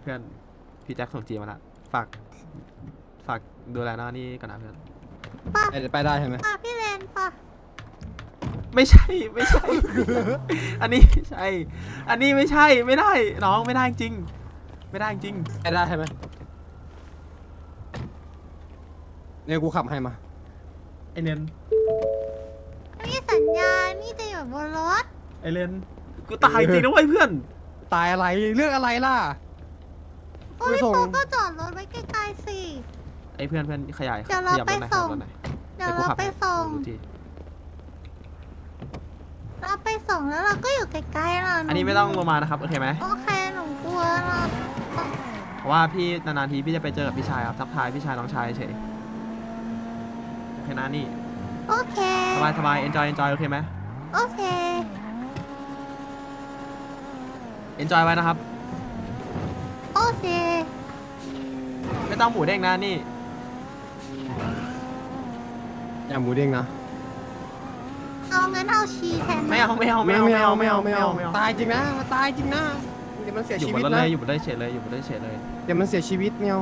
เพื่อนพี่แจ็คส่งจีมาละฝากฝากดูแลหน้านี่ก่อนนะเพื่อนไปไปได้ใช่ไหม ป่ะพี่เลนป่ะไม่ใช่ไม่ใช่ อันนี้ไม่ใช่ อันนี้ไม่ใช่ไม่ได้น้องไม่ได้จริง ไม่ได้จริง ไปได้ใช่ไหมเนี่ยกูขับให้มา ไอเลนมีสัญญาณนี่จะอยู่บนรถ ไอเลนกูตายจริงนะเว้ยเพื่อน ตายอะไรเรื่องอะไรล่ะ โอ้ยไปส่ง โปก็จอดรถไว้ใกล้ๆสิ ไอเพื่อนเพื่อนขยายเดี๋ยวเราขยับรถหน่อยไปส่งขยับรถหน่อยเดี๋ยวกูเราขับไปให้ส่ง ดูทีเราไปส่งแล้วเราก็อยู่ใกล้ๆเราอันนี้ไม่ต้องลงมานะครับโอเคไหมโอเคหนูกลัวเราเพราะว่าพี่นานๆทีพี่จะไปเจอกับพี่ชายครับทักทายพี่ชายน้องชายเฉยโอเคนะนี่โอเค สบายสบาย enjoy enjoy โอเคไหมโอเค enjoy ไว้นะครับโอ เค ไม่ต้องหมูเด้งนะนี่อย่าหมูเด้งนะเอางั้นเอาชีแทนนะไม่เอาไม่เอาไม่เอาไม่เอาไม่เอาไม่เอาไม่เอาตายจริงนะตายจริงนะเดี๋ยวมันเสียอยู่ชีบวินตรถนะเลยอยู่บนรถเฉยเลยอยู่บนรถเฉยเลยเดี๋ยวมันเสียชีวิตเนี่ย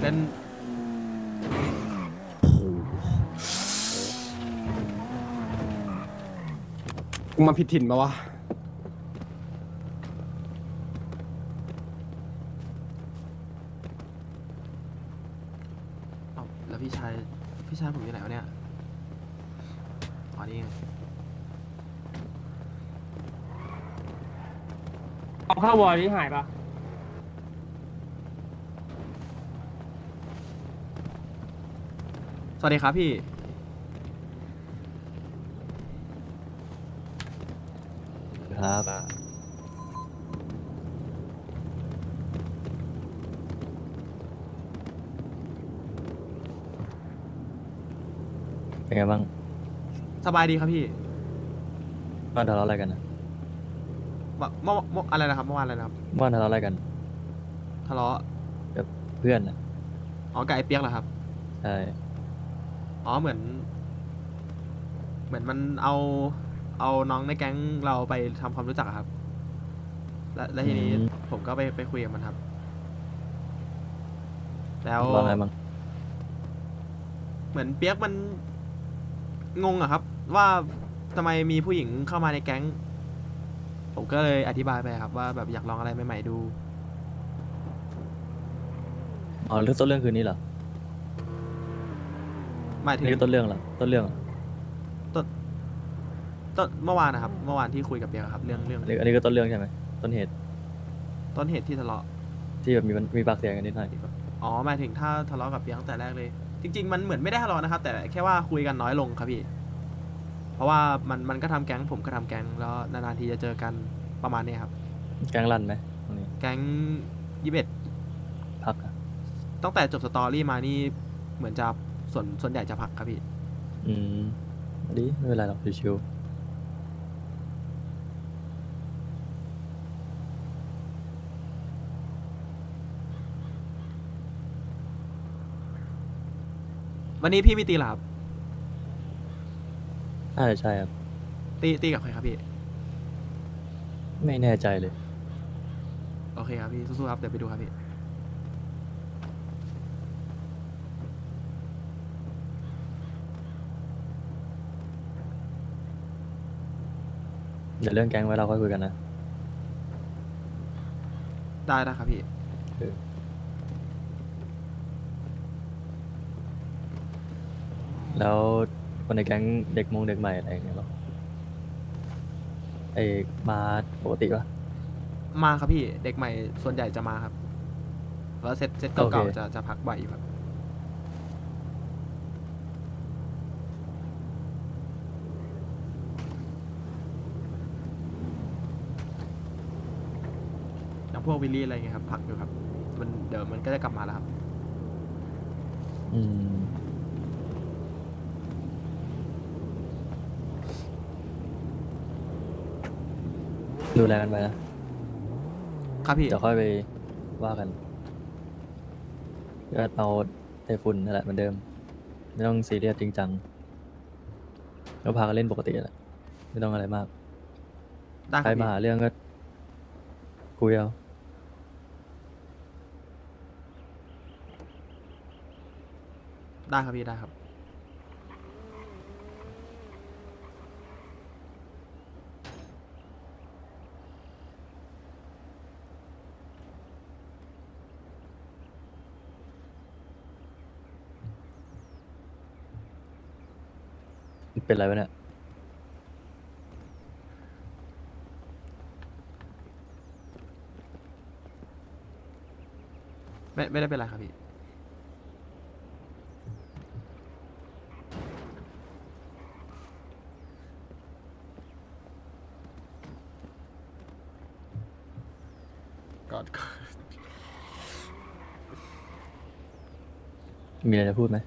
เป็น กูมาผิดถิ่นปะวะ เอ้าแล้วพี่ชาย พี่ชายผมอยู่ไหนวะเนี่ยอ๋อนี่ไงเอาเข้าวอลที่หายปะสวัสดีครับพี่ ครับ เป็นไงบ้างสบายดีครับพี่บ้านทะเลาะอะไรกันนะเมื่อเมื่อเมื่ออะไรนะครับเมื่อวานอะไรนะครับบ้านทะเลาะอะไรกัน ทะเลาะกับเพื่อนอะอ๋อกับไอเปียกเหรอครับใช่ อ๋อเหมือน เหมือนมันเอา เอาน้องในแก๊งเราไปทำความรู้จักอะครับ และและทีนี้ผมก็ไปไปคุยกับมันครับ แล้ว ว่าไงบ้างเหมือนเปียกมันงงอะครับ ว่าทำไมมีผู้หญิงเข้ามาในแก๊ง ผมก็เลยอธิบายไปครับ ว่าแบบอยากลองอะไรใหม่ๆดู อ๋อเรื่องต้นเรื่องคืนนี้เหรอหมายถึงนี่คือต้นเรื่องเหรอต้นเรื่องเหรอ ต้นเมื่อวานนะครับ เมื่อวานที่คุยกับเปียกอะครับ เรื่องเรื่องอันนี้อันนี้ก็ต้นเรื่องใช่ไหมต้นเหตุต้นเหตุที่ทะเลาะ ที่แบบมีมันมีปากเสียงกันนิดหน่อยอ๋อหมายถึงถ้าทะเลาะกับเปียกตั้งแต่แรกเลย จริง ๆ มันเหมือนไม่ได้ทะเลาะนะครับ แต่แค่ว่าคุยกันน้อยลงครับพี่ เพราะว่ามันมันก็ทำแก๊งผมก็ทำแก๊งแล้วนานๆทีจะเจอกันประมาณเนี้ยครับแกล้งลั่นไหมตรงนี้แก๊งยี่สิบเอ็ดพักอะตั้งแต่จบสตอรี่มานี่เหมือนจะส่วนส่วนใหญ่จะพักครับพี่ อืมดีไม่เป็นไรหรอกชิว วันนี้พี่มีตีเหรอครับๆน่าจะใช่ครับ ตีตีกับใครครับพี่ไม่แน่ใจเลย โอเคครับพี่สู้ๆครับเดี๋ยวไปดูครับพี่เดี๋ยวเรื่องแก๊งไว้เราค่อยคุยกันนะ ได้นะครับพี่ แล้วคนในแก๊งเด็กมงเด็กใหม่อะไรอย่างเงี้ยหรอไอ้มาปกติปะ มาครับพี่เด็กใหม่ส่วนใหญ่จะมาครับแล้วเซตเซตโอเคเก่าๆจะจะพักบ่อยอยู่ครับ อย่างพวกวิลลี่อะไรเงี้ยครับ พักอยู่ครับ มันเดี๋ยวมันก็จะกลับมาแล้วครับ อืม ดูแลกันไปนะครับพี่ เดี๋ยวค่อยไปว่ากันก็เอาไต้ฝุ่นนั่นแหละเหมือนเดิม ไม่ต้องซีเรียสจริงจังก็พากันเล่นปกติแหละไม่ต้องอะไรมาก ได้คใครรับมาพี่หาเรื่องก็คุยเอาได้ครับพี่ได้ครับ เป็นไรวะเนี่ย ไม่ไม่ได้เป็นไรครับพี่ กอดกอดมีอะไรจะพูดไหม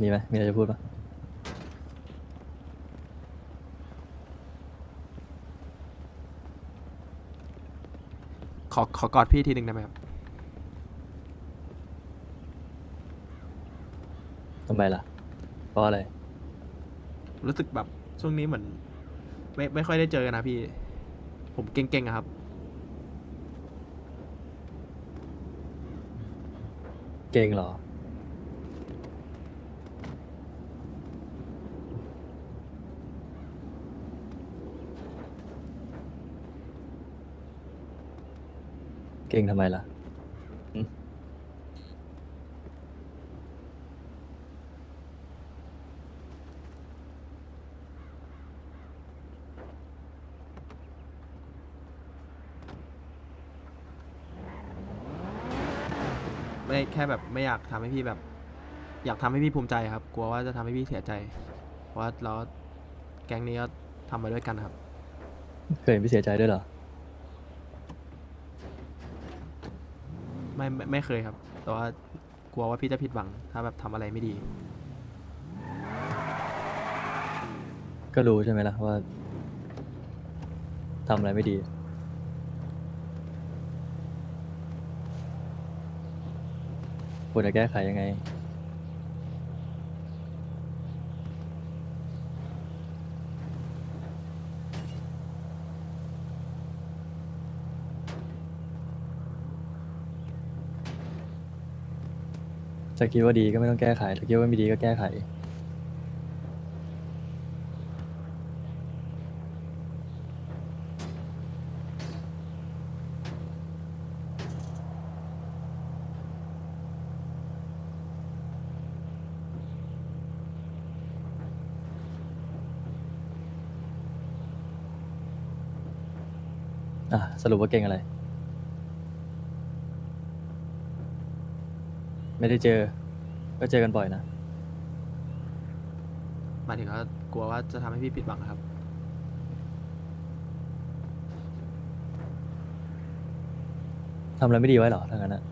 มีไหมมีอะไรจะพูดปะขอขอกอดพี่ทีหนึ่งได้ไหมครับ ทำไมล่ะ เพราะอะไร รู้สึกแบบช่วงนี้เหมือน ไม่ไม่ค่อยได้เจอกันนะพี่ ผมเก่งๆอะครับ เก่งเหรอ เก่งทำไมล่ะหึไม่แค่แบบไม่อยากทำให้พี่แบบ อยากทำให้พี่ภูมิใจครับ กลัวว่าจะทำให้พี่เสียใจ เพราะว่าเราแก๊งนี้ก็ทำมาด้วยกันครับ เคยเห็นพี่เสียใจด้วยเหรอ ไม่ไม่ไม่เคยครับ แต่ว่ากลัวว่าพี่จะผิดหวัง ถ้าแบบทำอะไรไม่ดี ก็รู้ใช่ไหมล่ะว่าทำอะไรไม่ดี ควรจะแก้ไขยังไง ถ้าคิดว่าดีก็ไม่ต้องแก้ไข ถ้าคิดว่าไม่ดีก็แก้ไข อะ สรุปว่าเก่งอะไร ไม่ได้เจอ ก็เจอกันบ่อยนะ หมายถึงว่ากลัวว่าจะทำให้พี่ผิดหวังครับ ทำอะไรไม่ดีไว้เหรอถ้างั้นอะ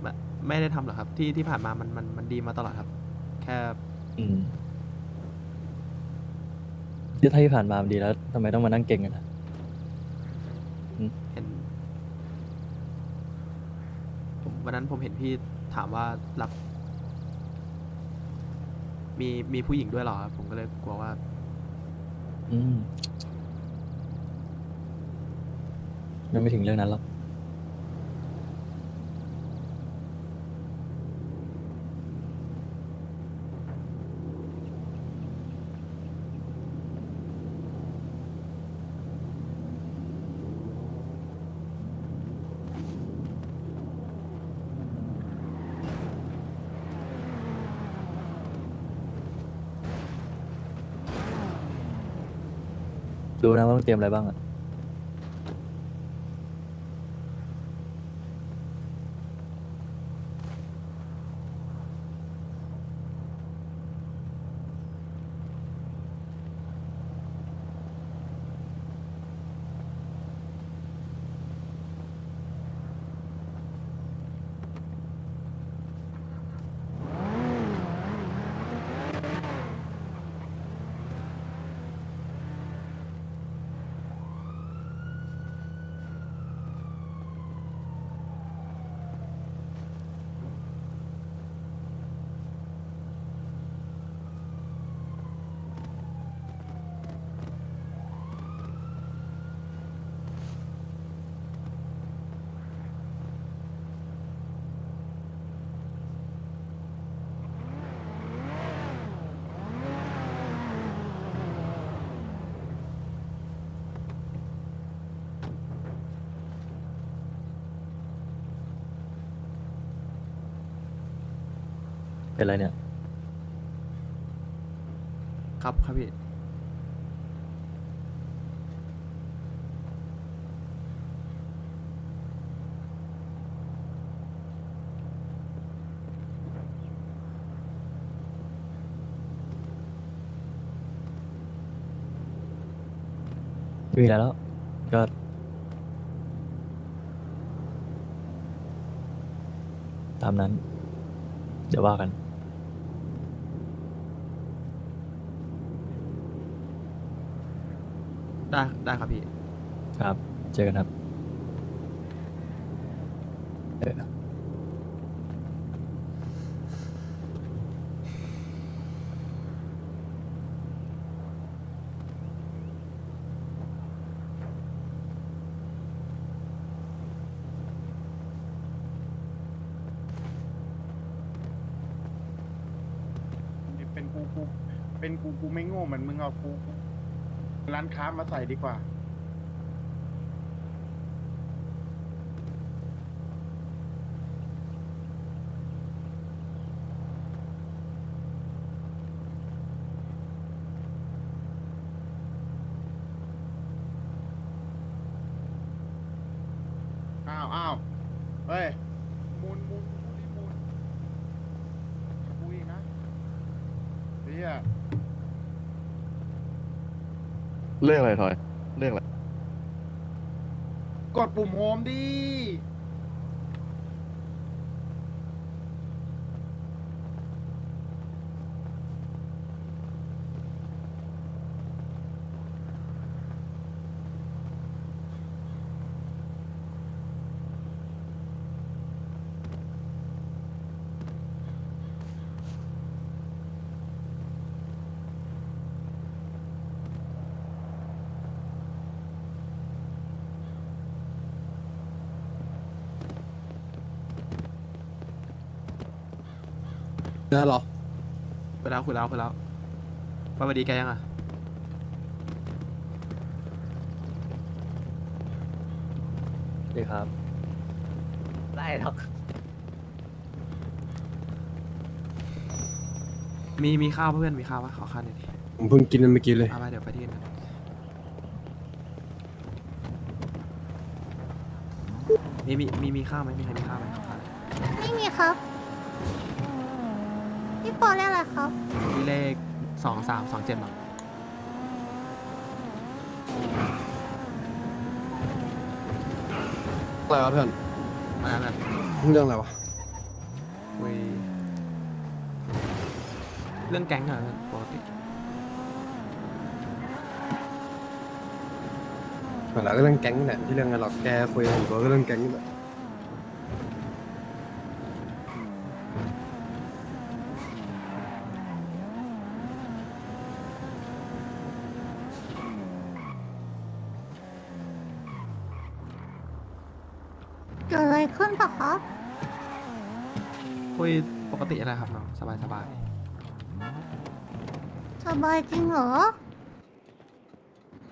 ไม่ไม่ได้ทำหรอกครับ ที่ที่ผ่านมามันมันมันดีมาตลอดครับ แค่อืมที่ถ้าที่ผ่านมามันดีแล้วทำไมต้องมานั่งเก่งกันอะ เห็นผม วันนั้นผมเห็นพี่ถามว่ารับ มีมีผู้หญิงด้วยเหรอครับผมก็เลยกลัวว่า อืมยังไม่ถึงเรื่องนั้นหรอก ดูนะว่ามันเตรียมอะไรบ้างอะ เป็นไรเนี่ย ครับครับพี่ ไม่มีอะไรแล้ว ก็ ตามนั้น เดี๋ยวว่ากัน ได้ได้ครับพี่ ครับ เจอกันครับเออเป็นกูกูเป็นกูกูไม่โง่เหมือนมึงเอากูกู ร้านค้ามาใส่ดีกว่า อ้าวอ้าวเฮ้ย มูลมูลมูลนี่มูลกูอีกนะเฮีย เรื่องอะไรทอยเรื่องอะไร กดปุ่มโฮมดิ เจอเหรอไปแล้วคุยแล้วคุยแล้วสวัสดีแกยังอะดีครับ ได้หรอกมีมีข้าวเพื่อนมีข้าวปะขอข้าวหน่อยดิผมเพิ่งกินมันเมื่อกี้เลย เอาไปเดี๋ยวไปที่อื่นกันมีมีมีมีข้าวไหมมีใครมีข้าวไหมขอข้าวหน่อยไม่มีครับ พี่ปอเรียกอะไรครับมีเลขสองสามสองเจ็ดหรออะไรวะเพื่อนมาแล้วแบบเรื่องอะไรวะคุยเรื่องแก๊งอะเพื่อนปกติเหมือนเราก็เรื่องแก๊งนี่แหละที่เรื่องอะไรหรอกแกคุยกับผมก็เรื่องแก๊งนี่แหละ เกิดอะไรขึ้นปะครับ คุยปกติอะไรครับน้องสบายสบายสบายจริงเหรอ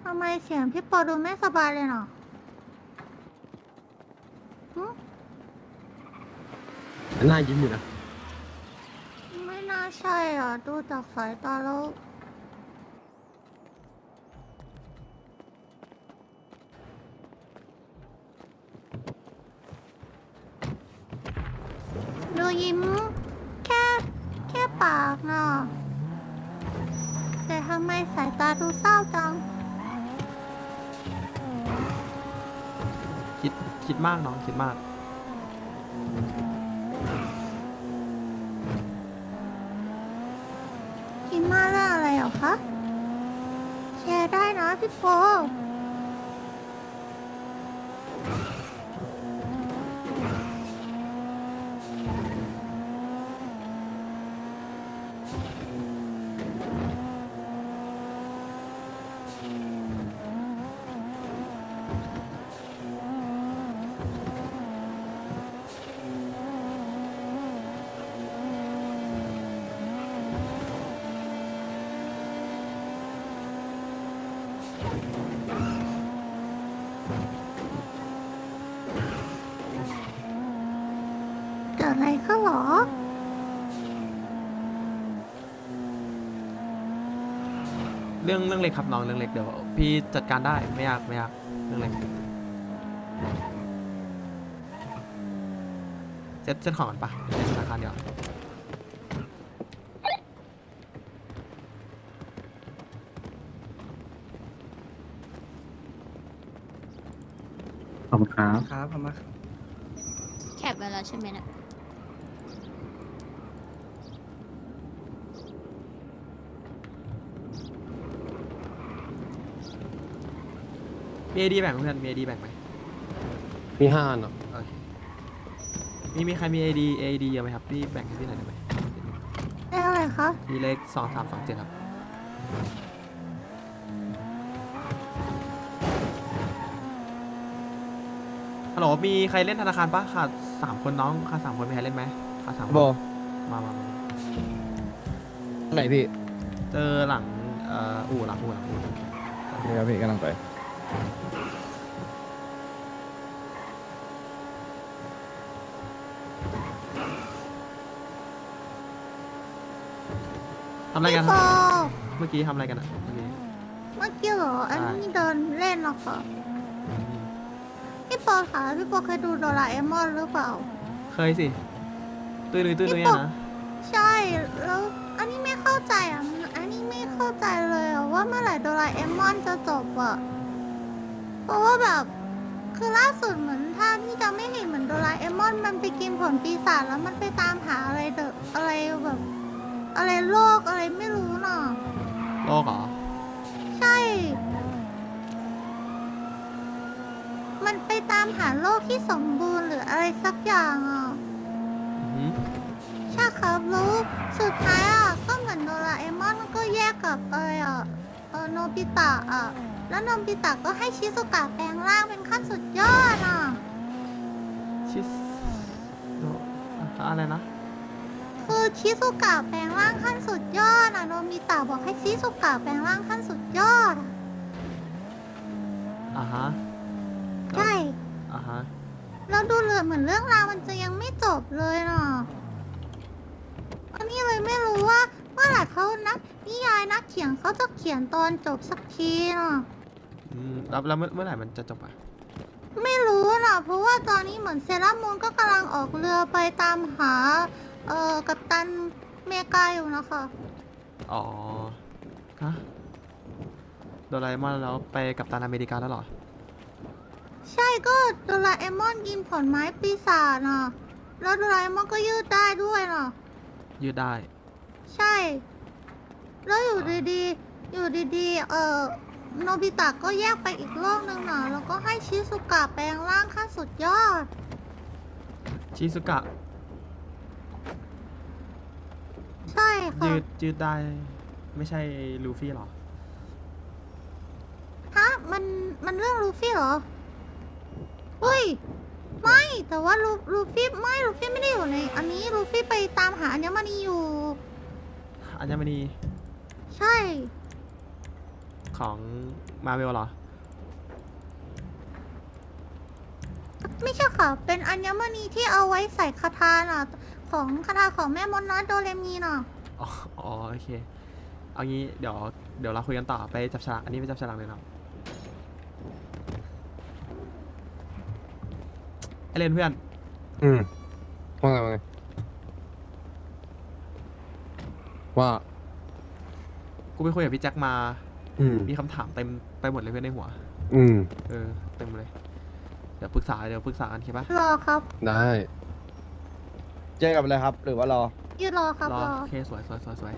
ทำไมเสียงพี่ปอดูไม่สบายเลยเนาะหึน่ายิ้มอยู่นะ ไม่น่าใช่อะ ดูจากสายตาแล้ว ยิ้ม แค่แค่ปากเนาะแต่ทำไมสายตาดูเศร้าจัง คิดคิดมากน้องคิดมาก คิดมากเรื่องอะไรเหรอคะแชร์ได้นะพี่โป เกิดอะไรขึ้นเหรอ รื่องเรื่องเล็กครับน้องเรื่องเล็กเดี๋ยวพี่จัดการได้ไม่ยากไม่ยากเรื่องเล็กเซ็ตเซ็ตของกันปะเซ็ตธนาคารเดียวาขอบคุณครับ ครับพม่าแคปไว้แล้วใช่ไหมเนะ มีไอดีแบ่งไหมเพื่อนมีไอดีแบ่งไหมมีห้าเนาะโอเคมีมีใครมีไอดีไอดีเยอะไหมครับพี่แบ่งให้พี่หน่อยได้ไหมได้เท่าไหร่คะมีเลขสองสามสองเจ็ดครับฮัลโหลมีใครเล่นธนาคารปะขาดสามคนน้องขาดสามคนมีใครเล่นไหมขาดสามคนโบมามามาไหนพี่เจอหลังเอ่ออู่หลังอู่หลังอู่ นี่ครับพี่กำลังไป ทำอะไรกัน พี่คโปรับเมื่อกี้ทำอะไรกันอะเมื่อกี้ เมื่อกี้เหรอ อันนี้เดินเล่นหรอคะพี่โปคะพี่โปเคยดูโดราเอมอนหรือเปล่า เคยสิ ตื้อนุ้ยตื้อนุ้ยพี่ปอะกนะ ใช่ แล้วอันนี้ไม่เข้าใจอะ อันนี้ไม่เข้าใจเลยอะว่าเมื่อไหร่โดราเอมอนจะจบอะเพ ราะว่าแบบคือล่าสุดเหมือนถ้าที่จะไม่เห็นเหมือนโดราเอมอนมันไปกินผลปีศาจแล้วมันไปตามหาอะไรเดอะอะไรแบบ อะไรโลกอะไรไม่รู้น่ะโลกเหรอ ใช่ มันไปตามหาโลกที่สมบูรณ์หรืออะไรสักอย่างอะ อือหือใช่ครับแล้วสุดท้ายอะ โนบิตะอะ แล้วโนบิตะก็ให้ชิซุกะแปลงร่างเป็นขั้นสุดยอดอะ ชิสโนอะไรนะ คือชิซุกะแปลงร่างขั้นสุดยอดอะโนบิตะบอกให้ชิซุกะแปลงร่างขั้นสุดยอดอะอ่าฮะ ใช่อ่าฮะ แล้วดูเลยเหมือนเรื่องราวมันจะยังไม่จบเลยเนาะอันนี้เลยไม่รู้ว่าเมื่อไหร่เขานักนิยายนักเขียนเขาจะเขียนตอนจบสักทีเนาะอืมแล้วแล้วเมื่อเมื่อไหร่มันจะจบอะไม่รู้นะเพราะว่าตอนนี้เหมือนเซรามูนก็กำลังออกเรือไปตามหาเอ่อกัปตันเมกาอยู่นะคะ อ๋อฮะโดราเอมอนแล้วไปกับตันอเมริกาแล้วเหรอใช่ก็โดราเอมอนกินผลไม้ปีศาจน่ะ แล้วโดราเอมอนก็ยืดได้ด้วยน่ะ ยืดได้ ใช่ แล้วอยู่ดีๆ อยู่ดีๆ เอ่อ โนบิตะก็แยกไปอีกโลกหนึ่งน่ะแล้วก็ให้ชิซุกะแปลงร่างขั้นสุดยอด ชิซุกะ ใช่ค่ะ ยืดยืดได้ไม่ใช่ลูฟี่เหรอ ฮะมันมันเรื่องลูฟี่เหรอเฮ้ย ไม่แต่ว่าลูลูฟี่ไม่ลูฟี่ไม่ได้อยู่ใน อันนี้ลูฟี่ไปตามหาอัญมณีอยู่ อัญมณีใช่ ของมาเวลเหรอ ไม่ใช่ค่ะ เป็นอัญมณีที่เอาไว้ใส่คาถาน่ะ ของคาถาของแม่มดน้อยโดเรมีน่ะ อ๋ออ๋อโอเค เอางี้เดี๋ยวเดี๋ยวเราคุยกันต่อไปจับฉลากอันนี้ไปจับฉลากเลยเนาะไอเลนเพื่อน อืมว่าไงว่าไง ว่า กูไปคุยกับพี่แจ็คมา อืม มีคำถามเต็มไปหมดเลยเพื่อนในหัว อืม เออ เต็มเลย เดี๋ยวปรึกษา เดี๋ยวปรึกษากันเข้าปะรอครับ ได้ เจอกับอะไรครับ หรือว่ารอ ยืดรอครับ รอรอ โอเคสวยสวยสวยสวย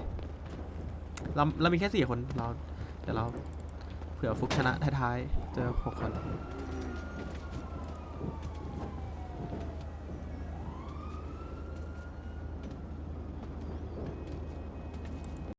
เราเรามีแค่สี่คน เรา เดี๋ยวเรา เผื่อฟุกชนะท้ายๆ เจอหกคน